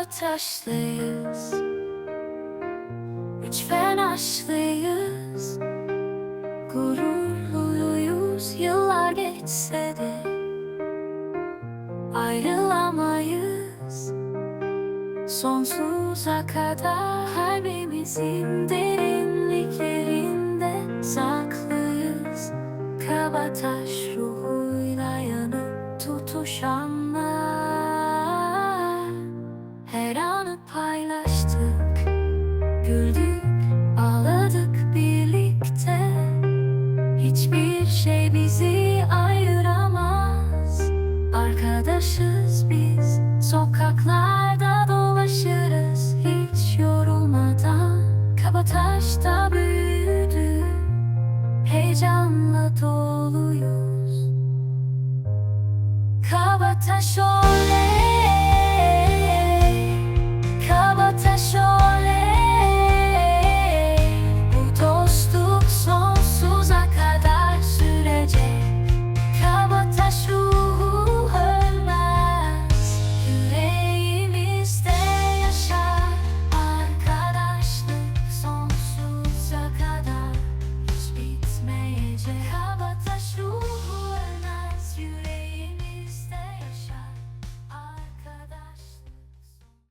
Kabataşlıyız Lütfen aşlıyız Gururluyuz. Yıllar geçse de Ayrılamayız. Sonsuza kadar Kalbimizin derinliklerinde Saklıyız. Kabataş ruhuyla paylaştık. Güldük, ağladık birlikte. Hiçbir şey bizi ayıramaz. Arkadaşız biz, sokaklarda dolaşırız. Hiç yorulmadan, kabataşta büyüdük. Heyecanla doluyuz. Kabataş oldu